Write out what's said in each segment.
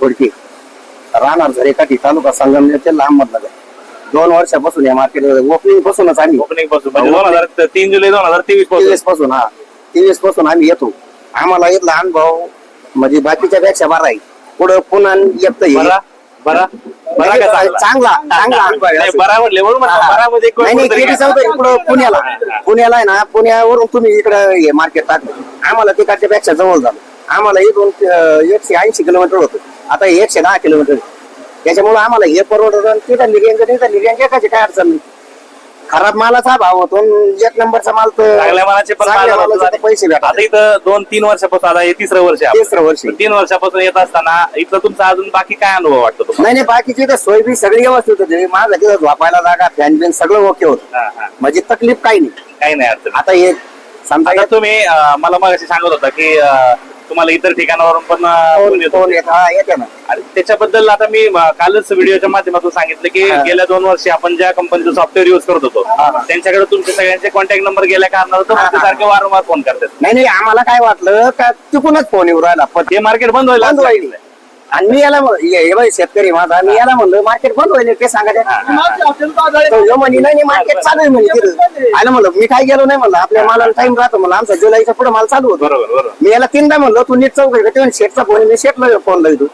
थोडकी राहणार झरेकाठी तालुका संगमनेर ते लांब मधला दोन वर्षापासून या मार्केट ओपनिंग पासूनच आम्ही ओपनिंगपासून म्हणजे दोन हजार तीन जुलै दोन हजार तेवीसपासून. तेवीसपासून हा. तेवीसपासून आम्ही येतो. आम्हाला इथला अनुभव म्हणजे बाकीच्या पेक्षा बरा आहे. पुढं पुन्हा येत बरा? बरा बरा का चांगला चांगला. चांगला नाही. बरा म्हटले म्हणून म्हणलं, बरा म्हणजे एक नाही नाही कोणतरी केडी काय. चौधरी इकडं पुण्याला. पुण्याला आहे ना पुण्यावरून तुम्ही इकडं हे मार्केट टाकलं आम्हाला तिकडच्या पेक्षा जवळ झालं आम्हाला इथून अं, एकशे ऐंशी किलोमीटर होतं. आता एकशे दहा किलोमीटर त्याच्यामुळे आम्हाला हे परवडत तिथं निर्यांग तिथं निर्यांग एकाची काय अडचण नाही. खराब मालाचा भाव होतो. आणि एक नंबरचा माल तर चांगल्या मालाचे पण चांगल्या बाजार मालाचे होतात. तर पैसे भेटतात. आता इथं दोन तीन वर्षापासून आता हे तिसरं वर्ष आहे. तिसरं वर्ष तीन वर्षापासून येत असताना इथं तुमचा अजून बाकी काय अनुभव वाटतो तुम्हाला? नाही नाही बाकीची तर सोय बी सगळी व्यवस्थित होती. माझं तिथं झोपायला जागा फॅन बिन सगळं ओके होतं. हा, हा. म्हणजे तकलीफ काही नाही. काही नाही अडचण. आता हे समजा आता तुम्ही अं, मला मग सांगत होता की अं, तुम्हाला इतर ठिकाणावरून पण अं, फोन फोन येतो. फोन येत हा येते ना आणि त्याच्याबद्दल आता मी अं, कालच व्हिडिओच्या माध्यमातून सांगितलं की हा. गेल्या दोन वर्षी आपण ज्या कंपनीचं सॉफ्टवेअर युज करत होतो हा, हा. त्यांच्याकडे तुमचे सगळ्यांचे कॉन्टॅक्ट नंबर गेल्या कारणानं हा, हा. ते सारखे वारंवार फोन करतात नाही नाही आम्हाला काय वाटलं का तिकूनच फोन येऊ राहिला पण हे मार्केट बंद व्हायला बंद होईल आणि मी याला म्हण- हे हे बाई शेतकरी माझा मी याला म्हणलं मार्केट बंद होईल ते ह्यो म्हणे नाही मार्केट चालू आहे म्हणे तिथं. आलं म्हणलं मी काय गेलो नाही म्हणलं आपल्या मालाला टाइम राहतो म्हणलं. आमचा जुलैच्या पुढे माल चालू होतो. बरोबर बरोबर. मी याला तीनदा म्हणलं तू नीट चौकशी कर. ते म्हणे, शेटचा फोन मी शेटला फोन लावतो.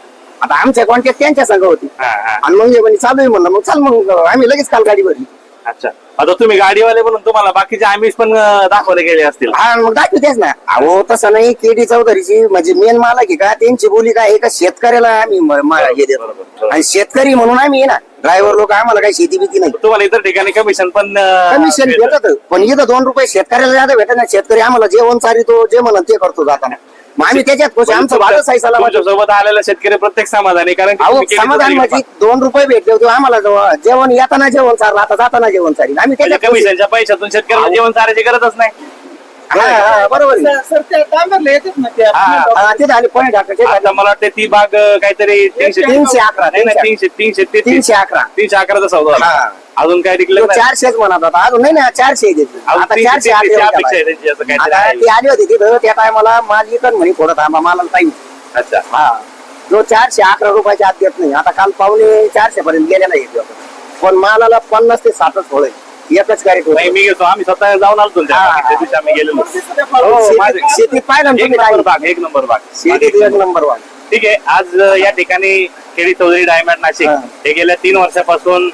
आता आमच्या कॉन्टॅक्ट त्यांच्या संघ होती. हा, हा. आणि मग हे म्हणे चालू आहे म्हणलं मग चाल मग आम्ही लगेच काल गाडी भरली अच्छा. आता तुम्ही गाडीवाले म्हणून तुम्हाला बाकीचे आमिष पण अं, दाखवले गेले असतील. हा मग दाखवतेच ना. अहो तसं नाही केडी चौधरीची म्हणजे मेन मालक आहे का त्यांची बोली काय आहे का शेतकऱ्याला आम्ही म- म- हे देतो. आणि शेतकरी म्हणून आम्ही आहे ना ड्रायव्हर लोक आम्हाला काही शेती बिती नाही. तुम्हाला इतर ठिकाणी कमिशन पण अं, कमिशन भेटतं. भेटत. पण इथं दोन रुपये शेतकऱ्याला जादा भेटत नाही. शेतकरी आम्हाला जेवण चारितो जे म्हणत ते करतो जाताना. मग आम्ही त्याच्यात खुश. आहे. आमचं भाडं सायसाला तुमच्यासोबत आलेला शेतकरी प्रत्येक समाधानी कारण की अहो तुम्ही केली समाधान तरी म्हणजे. दोन रुपये भेटले होते. आम्हाला जेवण येताना जेवण चारलं आता जाताना जेवण चारील आम्ही म्हणजे त्याच्यात खुश आहे. कमिशनच्या पैशातून शेतकऱ्याला जेवण चारायची गरजच नाही. बरोबर आहे. सर ते डांबरला येतात ना ते हा, हा, पॉईंट आता मला वाटतं ती बाग अं, काहीतरी तीनशे तीनशे अकरा, नाही नाही, तीनशे तीनशे ते तीनशे अकरा तीनशे अकराचा सौदा झाला. हा. अजून काय नाही चारशेच म्हणत होता अजून नाही ना चारशे आहे त्याचे. अजून आता तीनशे- चारशे आले तीनशे होते अपेक्षा आहे बाहेर. त्यांची, असं काहीतरी आता आहे. ती आली होती तिथं त्या टायमाला माल इकन म्हणे थोडं थांबा मला अच्छा हा जो चारशे अकरा रुपयाच्या आत देत नाही आता काल पावणे चारशे पर्यंत गेलेला आहे पण मालाला पन्नास ते सातच फळ एकच कार्यक्रम नाही मी घेतो आम्ही स्वतः जाऊन आलो तुमच्या. बागेत. त्या दिवशी आम्ही गेलेलो हो, हो, शेतीत पाहिलं ना एक तुम्ही नंबर? बाग एक नंबर बाग शेतीत एक नंबर वन ठीक आहे आज अं, या ठिकाणी खेडी चौधरी डायमंड नाशिक हा. हे गेल्या तीन वर्षापासून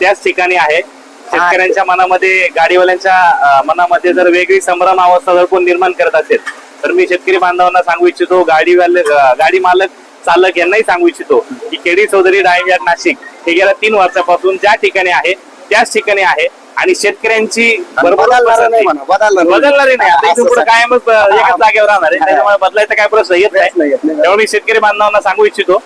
त्याच ठिकाणी आहे शेतकऱ्यांच्या मनामध्ये गाडीवाल्यांच्या अं, मनामध्ये जर वेगळी संभ्रम अवस्था जर कोण निर्माण करत असेल तर मी शेतकरी बांधवांना सांगू इच्छितो गाडीवाले अं, गाडी मालक चालक यांनाही सांगू इच्छितो की खेडी चौधरी डायमंड नाशिक हे गेल्या तीन वर्षापासून ज्या ठिकाणी आहे त्याच ठिकाणी आहे आणि शेतकऱ्यांची बदलणार नाही म्हणा बदलणार बदलणारे नाही. आता इथून असं पुढे कायमच एकाच जागेवर राहणार आहे. त्याच्यामुळे बदलायचा काय प्रश्न येत नाही. त्यामुळे मी शेतकरी बांधवांना सांगू इच्छितो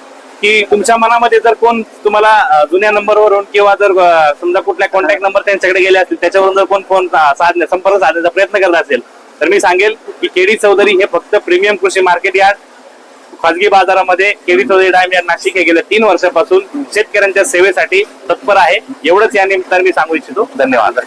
की तुमच्या मनामध्ये जर कोण तुम्हाला जुन्या नंबरवरून किंवा जर समजा कुठल्या कॉन्टॅक्ट नंबर त्यांच्याकडे गेले असतील त्याच्यावरून जर कोण फोन साधण्या संपर्क साधण्याचा प्रयत्न करत असेल तर मी सांगेल की केडी चौधरी हे फक्त प्रीमियम कृषी मार्केट यार्ड खाजगी बाजारामध्ये केवी चौधरी डायम या नाशिक हे गेल्या तीन वर्षापासून शेतकऱ्यांच्या सेवेसाठी तत्पर आहे. एवढंच या निमित्ताने मी सांगू इच्छितो. धन्यवाद.